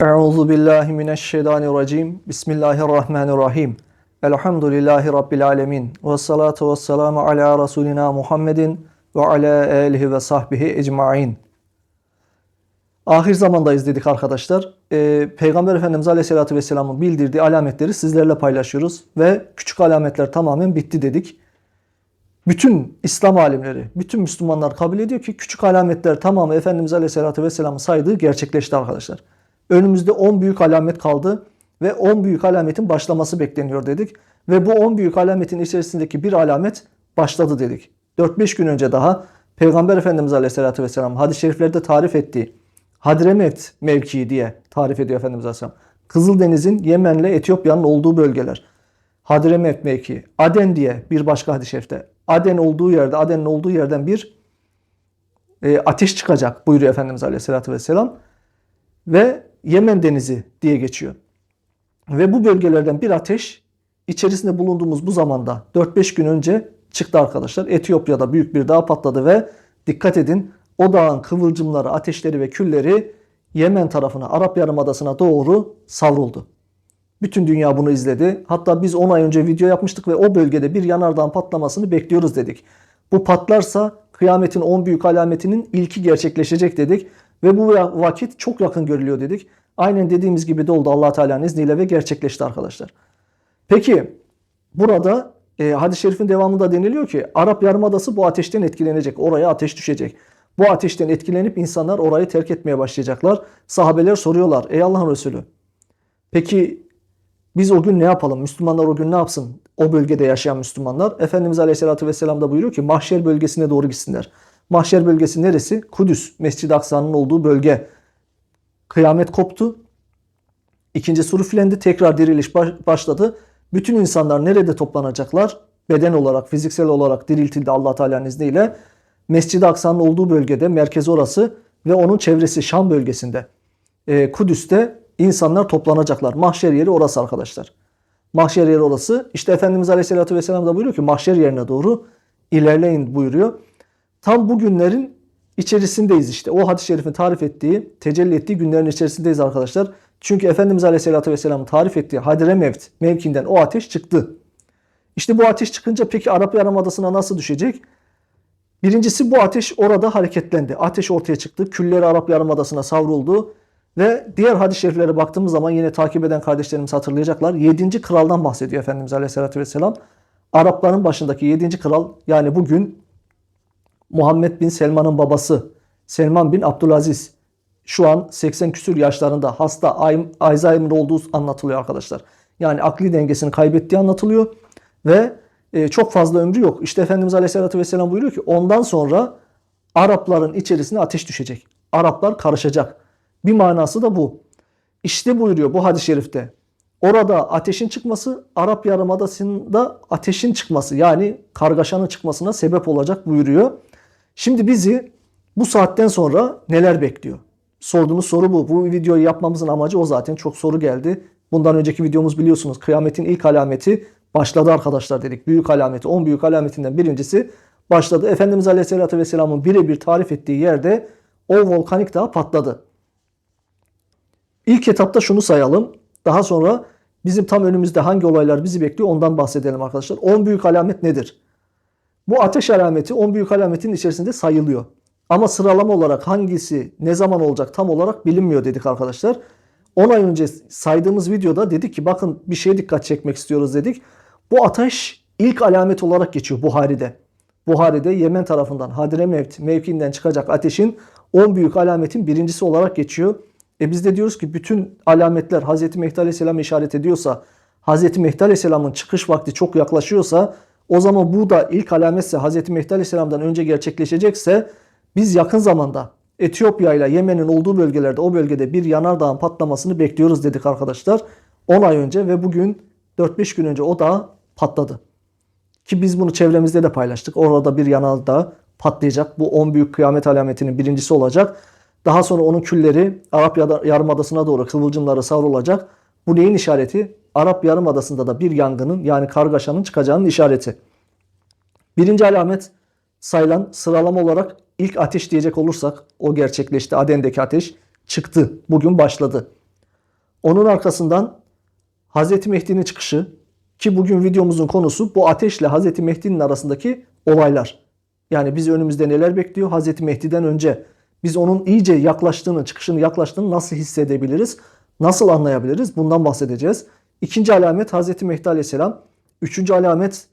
Euzu billahi mineşşeytanirracim. Bismillahirrahmanirrahim. Elhamdülillahi rabbil alamin. Ves salatu vesselamu ala rasulina Muhammedin ve ala alihi ve sahbihi ecmaîn. Ahir zamandayız dedik arkadaşlar. Ee, Peygamber Efendimiz Aleyhisselatü Vesselam'ın bildirdiği alametleri sizlerle paylaşıyoruz. Ve küçük alametler tamamen bitti dedik. Bütün İslam alimleri, bütün Müslümanlar kabul ediyor ki küçük alametler tamamı Efendimiz Aleyhisselatü Vesselam'ın saydığı gerçekleşti arkadaşlar. Önümüzde 10 büyük alamet kaldı ve 10 büyük alametin başlaması bekleniyor dedik. Ve bu 10 büyük alametin içerisindeki bir alamet başladı dedik. 4-5 gün önce daha Peygamber Efendimiz Aleyhisselatü Vesselam hadis-i şeriflerde tarif ettiği Hadremet mevkii diye tarif ediyor Efendimiz Aleyhisselam. Kızıldeniz'in Yemen'le Etiyopya'nın olduğu bölgeler. Hadremet mevkii. Aden diye bir başka hadis-i şerifte. Aden olduğu yerde, Aden'in olduğu yerden bir e, ateş çıkacak buyuruyor Efendimiz Aleyhisselatü Vesselam. Ve Yemen Denizi diye geçiyor. Ve bu bölgelerden bir ateş içerisinde bulunduğumuz bu zamanda 4-5 gün önce çıktı arkadaşlar. Etiyopya'da büyük bir dağ patladı ve dikkat edin o dağın kıvılcımları, ateşleri ve külleri Yemen tarafına, Arap Yarımadası'na doğru savruldu. Bütün dünya bunu izledi. Hatta biz 10 ay önce video yapmıştık ve o bölgede bir yanardağın patlamasını bekliyoruz dedik. Bu patlarsa kıyametin 10 büyük alametinin ilki gerçekleşecek dedik. Ve bu vakit çok yakın görülüyor dedik. Aynen dediğimiz gibi de oldu allah Teala'nın izniyle ve gerçekleşti arkadaşlar. Peki burada e, hadis-i şerifin devamında deniliyor ki Arap Yarımadası bu ateşten etkilenecek. Oraya ateş düşecek. Bu ateşten etkilenip insanlar orayı terk etmeye başlayacaklar. Sahabeler soruyorlar ey Allah'ın Resulü. Peki biz o gün ne yapalım? Müslümanlar o gün ne yapsın? O bölgede yaşayan Müslümanlar. Efendimiz Aleyhisselatü Vesselam da buyuruyor ki mahşer bölgesine doğru gitsinler. Mahşer bölgesi neresi? Kudüs, Mescid-i Aksa'nın olduğu bölge. Kıyamet koptu. İkinci sur üflendi. Tekrar diriliş başladı. Bütün insanlar nerede toplanacaklar? Beden olarak, fiziksel olarak diriltildi allah Teala'nın izniyle. Mescid-i Aksa'nın olduğu bölgede, merkezi orası ve onun çevresi Şam bölgesinde. Ee, Kudüs'te insanlar toplanacaklar. Mahşer yeri orası arkadaşlar. Mahşer yeri orası. İşte Efendimiz Aleyhisselatü Vesselam da buyuruyor ki mahşer yerine doğru ilerleyin buyuruyor. Tam bu günlerin içerisindeyiz işte. O hadis-i şerifin tarif ettiği, tecelli ettiği günlerin içerisindeyiz arkadaşlar. Çünkü Efendimiz Aleyhisselatü Vesselam'ın tarif ettiği Hadremevt mevkinden o ateş çıktı. İşte bu ateş çıkınca peki Arap Yarımadası'na nasıl düşecek? Birincisi bu ateş orada hareketlendi. Ateş ortaya çıktı. Külleri Arap Yarımadası'na savruldu. Ve diğer hadis-i şeriflere baktığımız zaman yine takip eden kardeşlerimiz hatırlayacaklar. 7. kraldan bahsediyor Efendimiz Aleyhisselatü Vesselam. Arapların başındaki 7. kral yani bugün Muhammed bin Selman'ın babası Selman bin Abdülaziz şu an 80 küsür yaşlarında hasta Alzheimer olduğu anlatılıyor arkadaşlar. Yani akli dengesini kaybettiği anlatılıyor ve e, çok fazla ömrü yok. İşte Efendimiz Aleyhisselatü Vesselam buyuruyor ki ondan sonra Arapların içerisine ateş düşecek. Araplar karışacak. Bir manası da bu. İşte buyuruyor bu hadis-i şerifte. Orada ateşin çıkması Arap Yarımadası'nda ateşin çıkması yani kargaşanın çıkmasına sebep olacak buyuruyor. Şimdi bizi bu saatten sonra neler bekliyor? Sorduğumuz soru bu. Bu videoyu yapmamızın amacı o zaten. Çok soru geldi. Bundan önceki videomuz biliyorsunuz kıyametin ilk alameti başladı arkadaşlar dedik. Büyük alameti, 10 büyük alametinden birincisi başladı. Efendimiz Aleyhisselatü Vesselam'ın birebir tarif ettiği yerde o volkanik dağ patladı. İlk etapta şunu sayalım. Daha sonra bizim tam önümüzde hangi olaylar bizi bekliyor ondan bahsedelim arkadaşlar. 10 büyük alamet nedir? Bu ateş alameti 10 büyük alametin içerisinde sayılıyor. Ama sıralama olarak hangisi ne zaman olacak tam olarak bilinmiyor dedik arkadaşlar. 10 ay önce saydığımız videoda dedik ki bakın bir şeye dikkat çekmek istiyoruz dedik. Bu ateş ilk alamet olarak geçiyor Buhari'de. Buhari'de Yemen tarafından Hadremevt mevkiinden çıkacak ateşin 10 büyük alametin birincisi olarak geçiyor. E biz de diyoruz ki bütün alametler Hz. Mehdi Aleyhisselam işaret ediyorsa, Hz. Mehdi Aleyhisselam'ın çıkış vakti çok yaklaşıyorsa o zaman bu da ilk alametse Hz. Mehdi Aleyhisselam'dan önce gerçekleşecekse biz yakın zamanda Etiyopya ile Yemen'in olduğu bölgelerde o bölgede bir yanardağın patlamasını bekliyoruz dedik arkadaşlar. 10 ay önce ve bugün 4-5 gün önce o dağ patladı. Ki biz bunu çevremizde de paylaştık. Orada bir yanardağ patlayacak. Bu 10 büyük kıyamet alametinin birincisi olacak. Daha sonra onun külleri Arap Yarımadası'na doğru kıvılcımları savrulacak. Bu neyin işareti? Arap Yarımadası'nda da bir yangının yani kargaşanın çıkacağının işareti. Birinci alamet sayılan sıralama olarak ilk ateş diyecek olursak o gerçekleşti. Aden'deki ateş çıktı. Bugün başladı. Onun arkasından Hazreti Mehdi'nin çıkışı ki bugün videomuzun konusu bu ateşle Hazreti Mehdi'nin arasındaki olaylar. Yani biz önümüzde neler bekliyor? Hazreti Mehdi'den önce biz onun iyice yaklaştığını, çıkışını yaklaştığını nasıl hissedebiliriz? Nasıl anlayabiliriz? Bundan bahsedeceğiz. İkinci alamet Hazreti Mehdi Aleyhisselam. Üçüncü alamet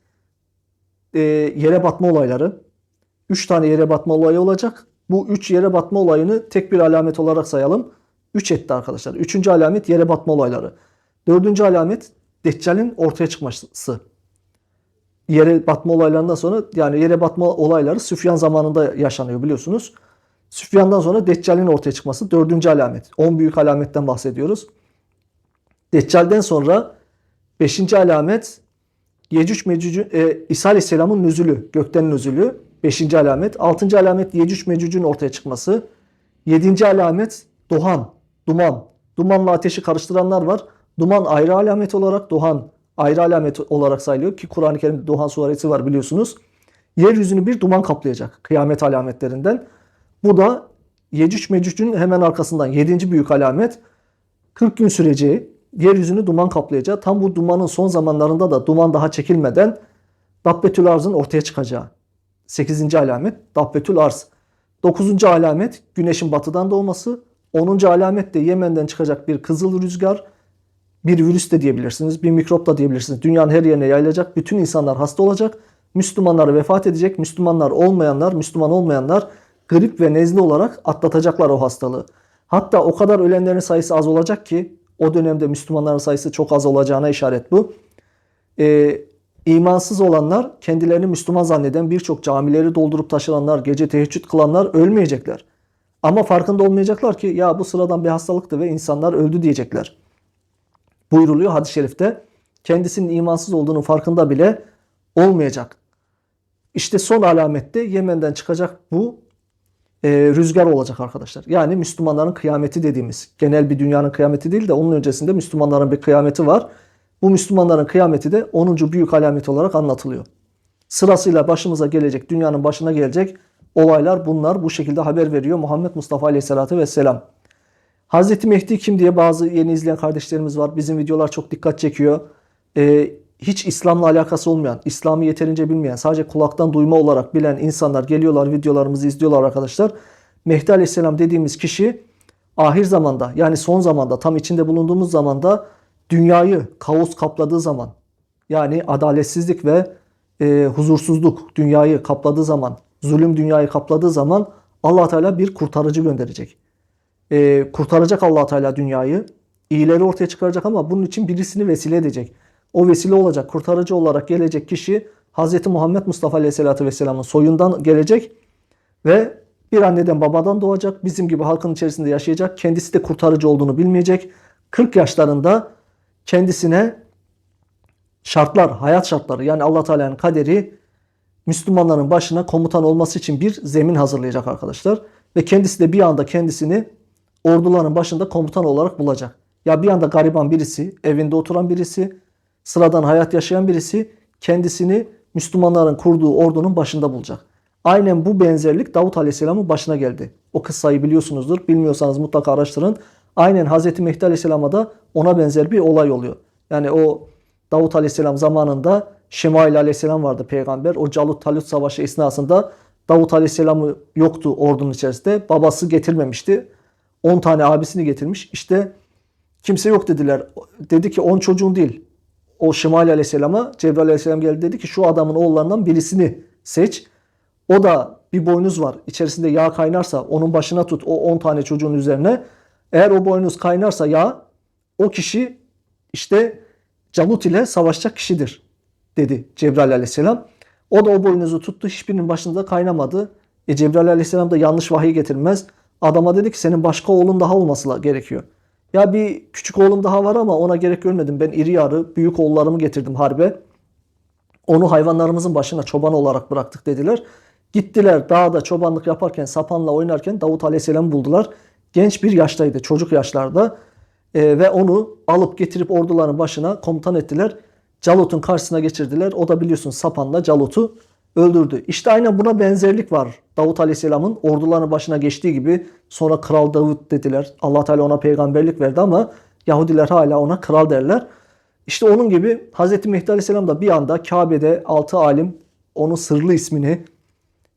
e, yere batma olayları. Üç tane yere batma olayı olacak. Bu üç yere batma olayını tek bir alamet olarak sayalım. Üç etti arkadaşlar. Üçüncü alamet yere batma olayları. Dördüncü alamet Deccal'in ortaya çıkması. Yere batma olaylarından sonra yani yere batma olayları Süfyan zamanında yaşanıyor biliyorsunuz. Süfyan'dan sonra Deccal'in ortaya çıkması dördüncü alamet. On büyük alametten bahsediyoruz. Deccal'den sonra beşinci alamet Yecüc Mecüc'ün e, İsa Aleyhisselam'ın nüzülü, gökten nüzülü. Beşinci alamet. Altıncı alamet Yecüc Mecüc'ün ortaya çıkması. Yedinci alamet Duhan, duman. Dumanla ateşi karıştıranlar var. Duman ayrı alamet olarak, Duhan ayrı alamet olarak sayılıyor ki Kur'an-ı Kerim'de Duhan suresi var biliyorsunuz. Yeryüzünü bir duman kaplayacak kıyamet alametlerinden. Bu da Yecüc Mecüc'ün hemen arkasından yedinci büyük alamet 40 gün süreceği yeryüzünü duman kaplayacağı tam bu dumanın son zamanlarında da duman daha çekilmeden Dabbetül Arz'ın ortaya çıkacağı. 8. alamet Dabbetül Arz. 9. alamet güneşin batıdan doğması. 10. alamet de Yemen'den çıkacak bir kızıl rüzgar. Bir virüs de diyebilirsiniz, bir mikrop da diyebilirsiniz. Dünyanın her yerine yayılacak. Bütün insanlar hasta olacak. Müslümanlar vefat edecek. Müslümanlar olmayanlar, Müslüman olmayanlar grip ve nezle olarak atlatacaklar o hastalığı. Hatta o kadar ölenlerin sayısı az olacak ki o dönemde Müslümanların sayısı çok az olacağına işaret bu. Ee, imansız olanlar kendilerini Müslüman zanneden birçok camileri doldurup taşıranlar, gece teheccüd kılanlar ölmeyecekler. Ama farkında olmayacaklar ki ya bu sıradan bir hastalıktı ve insanlar öldü diyecekler. Buyruluyor hadis-i şerifte. Kendisinin imansız olduğunun farkında bile olmayacak. İşte son alamette Yemen'den çıkacak bu e, rüzgar olacak arkadaşlar. Yani Müslümanların kıyameti dediğimiz genel bir dünyanın kıyameti değil de onun öncesinde Müslümanların bir kıyameti var. Bu Müslümanların kıyameti de 10. büyük alamet olarak anlatılıyor. Sırasıyla başımıza gelecek, dünyanın başına gelecek olaylar bunlar bu şekilde haber veriyor Muhammed Mustafa Aleyhisselatü Vesselam. Hazreti Mehdi kim diye bazı yeni izleyen kardeşlerimiz var. Bizim videolar çok dikkat çekiyor. Ee, hiç İslam'la alakası olmayan, İslam'ı yeterince bilmeyen, sadece kulaktan duyma olarak bilen insanlar geliyorlar, videolarımızı izliyorlar arkadaşlar. Mehdi Aleyhisselam dediğimiz kişi ahir zamanda yani son zamanda tam içinde bulunduğumuz zamanda dünyayı kaos kapladığı zaman yani adaletsizlik ve e, huzursuzluk dünyayı kapladığı zaman, zulüm dünyayı kapladığı zaman allah Teala bir kurtarıcı gönderecek. E, kurtaracak allah Teala dünyayı. iyileri ortaya çıkaracak ama bunun için birisini vesile edecek. O vesile olacak, kurtarıcı olarak gelecek kişi Hz. Muhammed Mustafa Aleyhisselatü Vesselam'ın soyundan gelecek ve bir anneden babadan doğacak. Bizim gibi halkın içerisinde yaşayacak. Kendisi de kurtarıcı olduğunu bilmeyecek. 40 yaşlarında kendisine şartlar, hayat şartları yani Allah Teala'nın kaderi Müslümanların başına komutan olması için bir zemin hazırlayacak arkadaşlar. Ve kendisi de bir anda kendisini orduların başında komutan olarak bulacak. Ya bir anda gariban birisi, evinde oturan birisi, sıradan hayat yaşayan birisi kendisini Müslümanların kurduğu ordunun başında bulacak. Aynen bu benzerlik Davut Aleyhisselam'ın başına geldi. O kıssayı biliyorsunuzdur. Bilmiyorsanız mutlaka araştırın. Aynen Hazreti Mehdi Aleyhisselam'a da ona benzer bir olay oluyor. Yani o Davut Aleyhisselam zamanında Şemail Aleyhisselam vardı peygamber. O Calut Talut Savaşı esnasında Davut Aleyhisselam'ı yoktu ordunun içerisinde. Babası getirmemişti. 10 tane abisini getirmiş. İşte kimse yok dediler. Dedi ki 10 çocuğun değil. O Şemail Aleyhisselam'a Cebrail Aleyhisselam geldi dedi ki şu adamın oğullarından birisini seç. O da bir boynuz var. İçerisinde yağ kaynarsa onun başına tut o 10 tane çocuğun üzerine. Eğer o boynuz kaynarsa yağ o kişi işte Calut ile savaşacak kişidir dedi Cebrail aleyhisselam. O da o boynuzu tuttu. Hiçbirinin başında kaynamadı. E Cebrail aleyhisselam da yanlış vahiy getirmez. Adama dedi ki senin başka oğlun daha olması gerekiyor. Ya bir küçük oğlum daha var ama ona gerek görmedim. Ben iri yarı büyük oğullarımı getirdim harbe. Onu hayvanlarımızın başına çoban olarak bıraktık dediler. Gittiler dağda çobanlık yaparken sapanla oynarken Davut Aleyhisselam buldular. Genç bir yaştaydı çocuk yaşlarda. Ee, ve onu alıp getirip orduların başına komutan ettiler. Calut'un karşısına geçirdiler. O da biliyorsun sapanla Calut'u öldürdü. İşte aynen buna benzerlik var. Davut Aleyhisselam'ın orduların başına geçtiği gibi sonra Kral Davut dediler. Allah Teala ona peygamberlik verdi ama Yahudiler hala ona kral derler. İşte onun gibi Hz. Mehdi Aleyhisselam da bir anda Kabe'de altı alim onun sırlı ismini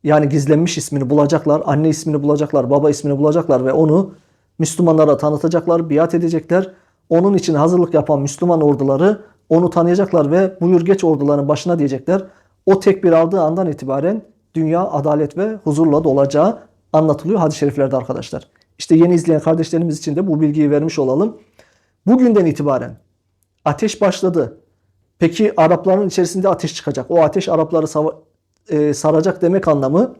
yani gizlenmiş ismini bulacaklar. Anne ismini bulacaklar, baba ismini bulacaklar ve onu Müslümanlara tanıtacaklar, biat edecekler. Onun için hazırlık yapan Müslüman orduları onu tanıyacaklar ve buyur geç orduların başına diyecekler. O tekbir aldığı andan itibaren dünya adalet ve huzurla dolacağı anlatılıyor hadis-i şeriflerde arkadaşlar. İşte yeni izleyen kardeşlerimiz için de bu bilgiyi vermiş olalım. Bugünden itibaren ateş başladı. Peki Arapların içerisinde ateş çıkacak. O ateş Arapları e, saracak demek anlamı.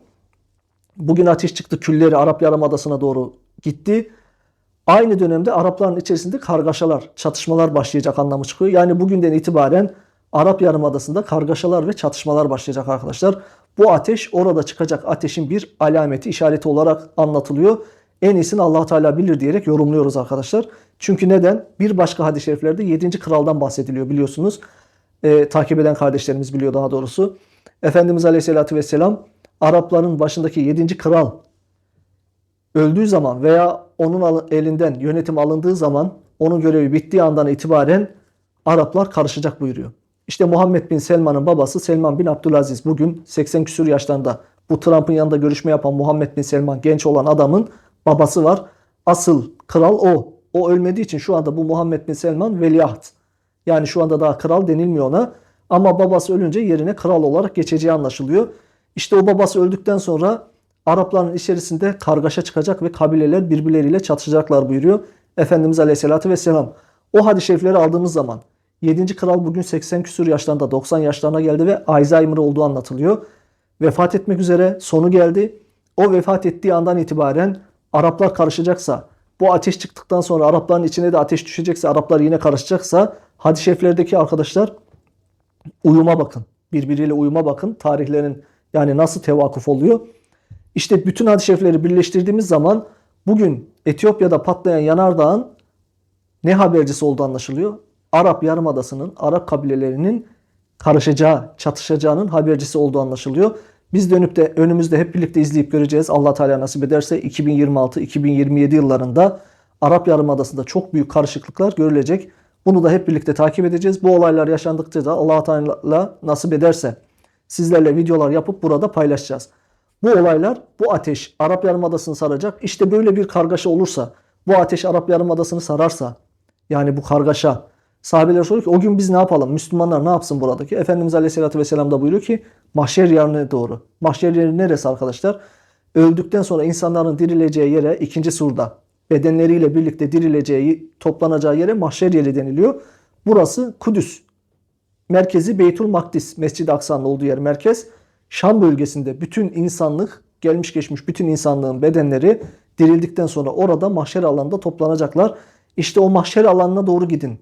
Bugün ateş çıktı külleri Arap Yarımadası'na doğru gitti. Aynı dönemde Arapların içerisinde kargaşalar, çatışmalar başlayacak anlamı çıkıyor. Yani bugünden itibaren Arap Yarımadası'nda kargaşalar ve çatışmalar başlayacak arkadaşlar. Bu ateş orada çıkacak ateşin bir alameti, işareti olarak anlatılıyor. En iyisini allah Teala bilir diyerek yorumluyoruz arkadaşlar. Çünkü neden? Bir başka hadis-i şeriflerde 7. kraldan bahsediliyor biliyorsunuz. Ee, takip eden kardeşlerimiz biliyor daha doğrusu. Efendimiz Aleyhisselatü Vesselam Arapların başındaki 7. kral öldüğü zaman veya onun elinden yönetim alındığı zaman onun görevi bittiği andan itibaren Araplar karışacak buyuruyor. İşte Muhammed bin Selman'ın babası Selman bin Abdülaziz bugün 80 küsur yaşlarında bu Trump'ın yanında görüşme yapan Muhammed bin Selman genç olan adamın babası var. Asıl kral o. O ölmediği için şu anda bu Muhammed bin Selman veliaht. Yani şu anda daha kral denilmiyor ona. Ama babası ölünce yerine kral olarak geçeceği anlaşılıyor. İşte o babası öldükten sonra Arapların içerisinde kargaşa çıkacak ve kabileler birbirleriyle çatışacaklar buyuruyor. Efendimiz Aleyhisselatü Vesselam. O hadis-i şerifleri aldığımız zaman 7. kral bugün 80 küsur yaşlarında 90 yaşlarına geldi ve Alzheimer olduğu anlatılıyor. Vefat etmek üzere sonu geldi. O vefat ettiği andan itibaren Araplar karışacaksa, bu ateş çıktıktan sonra Arapların içine de ateş düşecekse, Araplar yine karışacaksa hadis-i arkadaşlar uyuma bakın. Birbiriyle uyuma bakın. Tarihlerin yani nasıl tevakuf oluyor. İşte bütün hadis-i birleştirdiğimiz zaman bugün Etiyopya'da patlayan yanardağın ne habercisi olduğu anlaşılıyor. Arap Yarımadası'nın, Arap kabilelerinin karışacağı, çatışacağının habercisi olduğu anlaşılıyor. Biz dönüp de önümüzde hep birlikte izleyip göreceğiz. Allah Teala nasip ederse 2026-2027 yıllarında Arap Yarımadası'nda çok büyük karışıklıklar görülecek. Bunu da hep birlikte takip edeceğiz. Bu olaylar yaşandıkça da Allah Teala nasip ederse sizlerle videolar yapıp burada paylaşacağız. Bu olaylar, bu ateş Arap Yarımadası'nı saracak. İşte böyle bir kargaşa olursa, bu ateş Arap Yarımadası'nı sararsa, yani bu kargaşa, sahabeler soruyor ki o gün biz ne yapalım? Müslümanlar ne yapsın buradaki? Efendimiz Aleyhisselatü Vesselam da buyuruyor ki mahşer yerine doğru. Mahşer yeri neresi arkadaşlar? Öldükten sonra insanların dirileceği yere ikinci surda bedenleriyle birlikte dirileceği, toplanacağı yere mahşer yeri deniliyor. Burası Kudüs. Merkezi Beytul Makdis, Mescid-i Aksa'nın olduğu yer merkez. Şam bölgesinde bütün insanlık, gelmiş geçmiş bütün insanlığın bedenleri dirildikten sonra orada mahşer alanında toplanacaklar. İşte o mahşer alanına doğru gidin.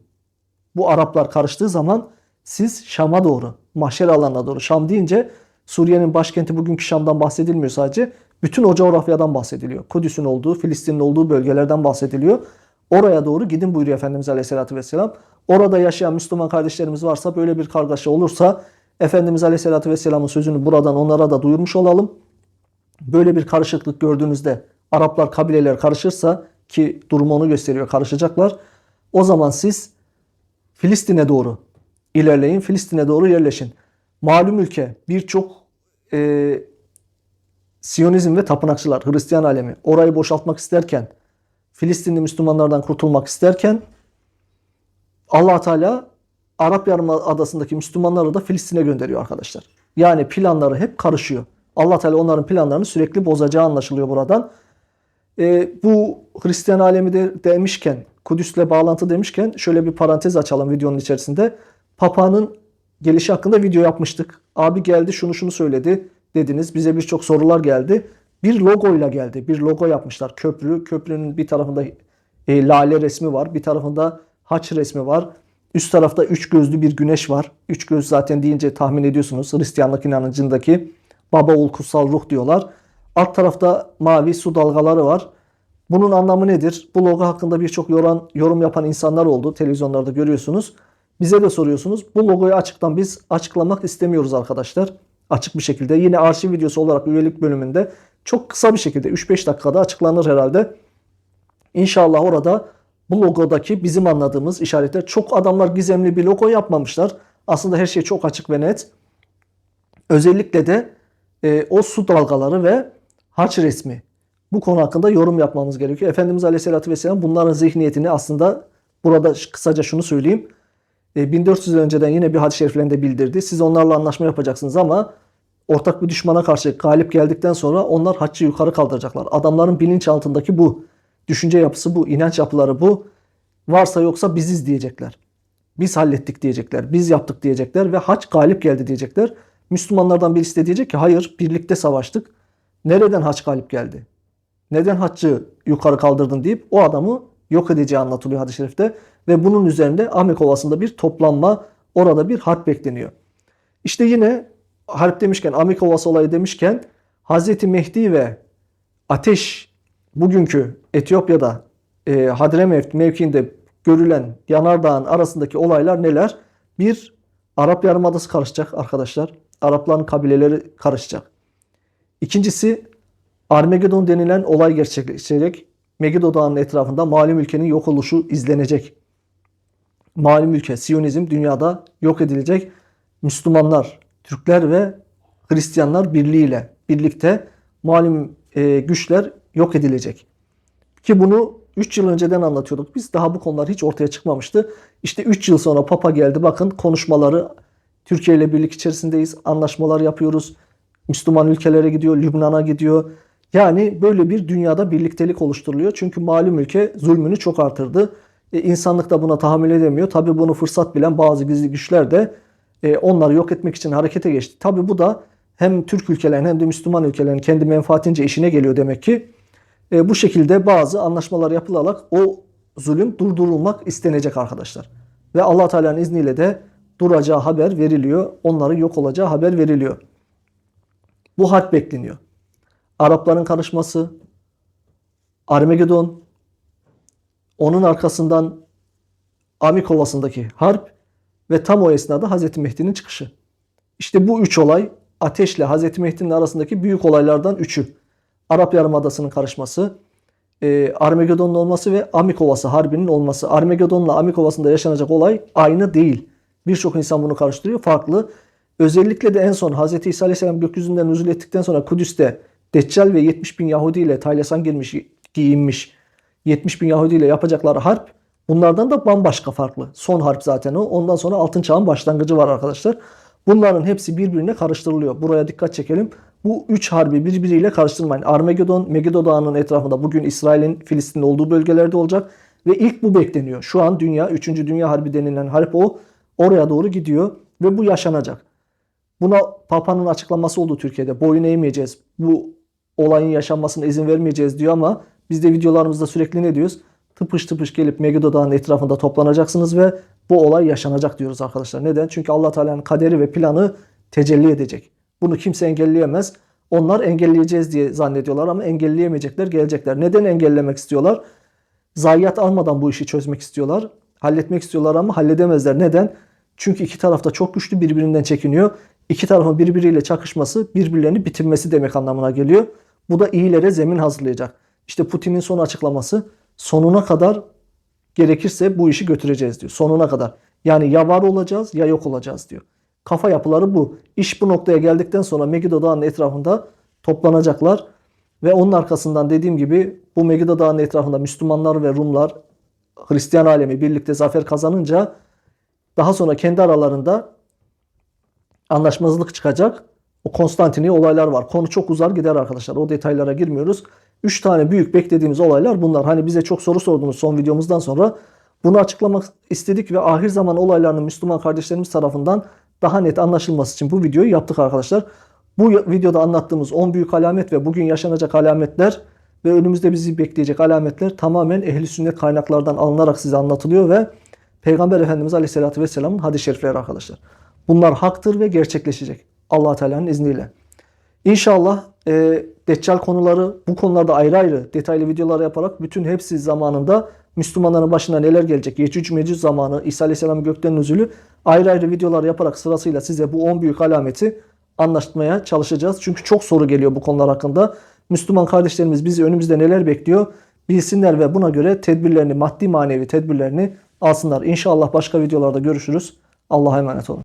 Bu Araplar karıştığı zaman siz Şam'a doğru, mahşer alanına doğru. Şam deyince Suriye'nin başkenti bugünkü Şam'dan bahsedilmiyor sadece. Bütün o coğrafyadan bahsediliyor. Kudüs'ün olduğu, Filistin'in olduğu bölgelerden bahsediliyor. Oraya doğru gidin buyuruyor Efendimiz Aleyhisselatü Vesselam. Orada yaşayan Müslüman kardeşlerimiz varsa böyle bir kargaşa olursa Efendimiz Aleyhisselatü Vesselam'ın sözünü buradan onlara da duyurmuş olalım. Böyle bir karışıklık gördüğünüzde Araplar kabileler karışırsa ki durumu onu gösteriyor karışacaklar. O zaman siz Filistin'e doğru ilerleyin. Filistin'e doğru yerleşin. Malum ülke birçok e, Siyonizm ve tapınakçılar, Hristiyan alemi orayı boşaltmak isterken, Filistinli Müslümanlardan kurtulmak isterken allah Teala Arap Yarımadası'ndaki Müslümanları da Filistin'e gönderiyor arkadaşlar. Yani planları hep karışıyor. allah Teala onların planlarını sürekli bozacağı anlaşılıyor buradan. E, bu Hristiyan alemi de demişken, Kudüs'le bağlantı demişken şöyle bir parantez açalım videonun içerisinde. Papa'nın gelişi hakkında video yapmıştık. Abi geldi şunu şunu söyledi dediniz. Bize birçok sorular geldi. Bir logoyla geldi. Bir logo yapmışlar. Köprü. Köprünün bir tarafında e, lale resmi var. Bir tarafında haç resmi var. Üst tarafta üç gözlü bir güneş var. Üç göz zaten deyince tahmin ediyorsunuz. Hristiyanlık inancındaki baba oğul kutsal ruh diyorlar. Alt tarafta mavi su dalgaları var. Bunun anlamı nedir? Bu logo hakkında birçok yorum, yorum yapan insanlar oldu. Televizyonlarda görüyorsunuz. Bize de soruyorsunuz. Bu logoyu açıktan biz açıklamak istemiyoruz arkadaşlar. Açık bir şekilde. Yine arşiv videosu olarak üyelik bölümünde çok kısa bir şekilde 3-5 dakikada açıklanır herhalde. İnşallah orada Bu logodaki bizim anladığımız işaretler çok adamlar gizemli bir logo yapmamışlar. Aslında her şey çok açık ve net. Özellikle de e, o su dalgaları ve haç resmi. Bu konu hakkında yorum yapmamız gerekiyor. Efendimiz Aleyhisselatü Vesselam bunların zihniyetini aslında burada kısaca şunu söyleyeyim. E, 1400 yıl önceden yine bir hadis-i şeriflerinde bildirdi. Siz onlarla anlaşma yapacaksınız ama ortak bir düşmana karşı galip geldikten sonra onlar haccı yukarı kaldıracaklar. Adamların bilinçaltındaki bu. Düşünce yapısı bu, inanç yapıları bu. Varsa yoksa biziz diyecekler. Biz hallettik diyecekler. Biz yaptık diyecekler ve hac galip geldi diyecekler. Müslümanlardan birisi de diyecek ki hayır birlikte savaştık. Nereden hac galip geldi? Neden haccı yukarı kaldırdın deyip o adamı yok edeceği anlatılıyor hadis-i şerifte. Ve bunun üzerinde Ahmek Ovası'nda bir toplanma, orada bir harp bekleniyor. İşte yine harp demişken, Ahmek Ovası olayı demişken Hazreti Mehdi ve ateş bugünkü Etiyopya'da e, Hadremevt mevkiinde görülen yanardağın arasındaki olaylar neler? Bir, Arap Yarımadası karışacak arkadaşlar. Arapların kabileleri karışacak. İkincisi Armagedon denilen olay gerçekleşecek. Megiddo Dağı'nın etrafında malum ülkenin yok oluşu izlenecek. Malum ülke Siyonizm dünyada yok edilecek. Müslümanlar, Türkler ve Hristiyanlar birliğiyle birlikte malum e, güçler yok edilecek. Ki bunu 3 yıl önceden anlatıyorduk. Biz daha bu konular hiç ortaya çıkmamıştı. İşte 3 yıl sonra Papa geldi. Bakın konuşmaları Türkiye ile birlik içerisindeyiz. Anlaşmalar yapıyoruz. Müslüman ülkelere gidiyor, Lübnan'a gidiyor. Yani böyle bir dünyada birliktelik oluşturuluyor. Çünkü malum ülke zulmünü çok artırdı. E, insanlık da buna tahammül edemiyor. Tabi bunu fırsat bilen bazı gizli güçler de e, onları yok etmek için harekete geçti. Tabi bu da hem Türk ülkelerin hem de Müslüman ülkelerin kendi menfaatince işine geliyor demek ki. E, bu şekilde bazı anlaşmalar yapılarak o zulüm durdurulmak istenecek arkadaşlar. Ve Allah Teala'nın izniyle de duracağı haber veriliyor. Onların yok olacağı haber veriliyor. Bu harp bekleniyor. Arapların karışması, Armagedon, onun arkasından Amik Ovası'ndaki harp ve tam o esnada Hazreti Mehdi'nin çıkışı. İşte bu üç olay ateşle Hazreti Mehdi'nin arasındaki büyük olaylardan üçü. Arap Yarımadası'nın karışması, e, Armagedon'un olması ve Amik Ovası harbinin olması. Armagedon'la Amik Ovası'nda yaşanacak olay aynı değil. Birçok insan bunu karıştırıyor. Farklı. Özellikle de en son Hz. İsa Aleyhisselam gökyüzünden nüzul ettikten sonra Kudüs'te Deccal ve 70 bin Yahudi ile taylasan girmiş, giyinmiş 70 bin Yahudi ile yapacakları harp bunlardan da bambaşka farklı. Son harp zaten o. Ondan sonra altın çağın başlangıcı var arkadaşlar. Bunların hepsi birbirine karıştırılıyor. Buraya dikkat çekelim. Bu üç harbi birbiriyle karıştırmayın. Armagedon, Megiddo Dağı'nın etrafında bugün İsrail'in Filistin'in olduğu bölgelerde olacak. Ve ilk bu bekleniyor. Şu an dünya, 3. Dünya Harbi denilen harp o. Oraya doğru gidiyor ve bu yaşanacak. Buna Papa'nın açıklaması oldu Türkiye'de. Boyun eğmeyeceğiz. Bu olayın yaşanmasına izin vermeyeceğiz diyor ama biz de videolarımızda sürekli ne diyoruz? Tıpış tıpış gelip Megiddo Dağı'nın etrafında toplanacaksınız ve bu olay yaşanacak diyoruz arkadaşlar. Neden? Çünkü Allah Teala'nın kaderi ve planı tecelli edecek. Bunu kimse engelleyemez. Onlar engelleyeceğiz diye zannediyorlar ama engelleyemeyecekler, gelecekler. Neden engellemek istiyorlar? Zayiat almadan bu işi çözmek istiyorlar. Halletmek istiyorlar ama halledemezler. Neden? Çünkü iki tarafta çok güçlü birbirinden çekiniyor. İki tarafın birbiriyle çakışması birbirlerini bitirmesi demek anlamına geliyor. Bu da iyilere zemin hazırlayacak. İşte Putin'in son açıklaması sonuna kadar gerekirse bu işi götüreceğiz diyor. Sonuna kadar. Yani ya var olacağız ya yok olacağız diyor. Kafa yapıları bu. İş bu noktaya geldikten sonra Megiddo Dağı'nın etrafında toplanacaklar. Ve onun arkasından dediğim gibi bu Megiddo Dağı'nın etrafında Müslümanlar ve Rumlar Hristiyan alemi birlikte zafer kazanınca daha sonra kendi aralarında anlaşmazlık çıkacak. O Konstantiniye olaylar var. Konu çok uzar gider arkadaşlar. O detaylara girmiyoruz. 3 tane büyük beklediğimiz olaylar bunlar. Hani bize çok soru sordunuz son videomuzdan sonra. Bunu açıklamak istedik ve ahir zaman olaylarının Müslüman kardeşlerimiz tarafından daha net anlaşılması için bu videoyu yaptık arkadaşlar. Bu videoda anlattığımız 10 büyük alamet ve bugün yaşanacak alametler ve önümüzde bizi bekleyecek alametler tamamen ehli sünnet kaynaklardan alınarak size anlatılıyor ve Peygamber Efendimiz Aleyhisselatü Vesselam'ın hadis-i şerifleri arkadaşlar. Bunlar haktır ve gerçekleşecek. allah Teala'nın izniyle. İnşallah e, Deccal konuları bu konularda ayrı ayrı detaylı videolar yaparak bütün hepsi zamanında Müslümanların başına neler gelecek? Yecüc Mecüc zamanı, İsa Aleyhisselam'ın gökten nüzulü ayrı ayrı videolar yaparak sırasıyla size bu 10 büyük alameti anlaşmaya çalışacağız. Çünkü çok soru geliyor bu konular hakkında. Müslüman kardeşlerimiz bizi önümüzde neler bekliyor? bilsinler ve buna göre tedbirlerini, maddi manevi tedbirlerini alsınlar. İnşallah başka videolarda görüşürüz. Allah'a emanet olun.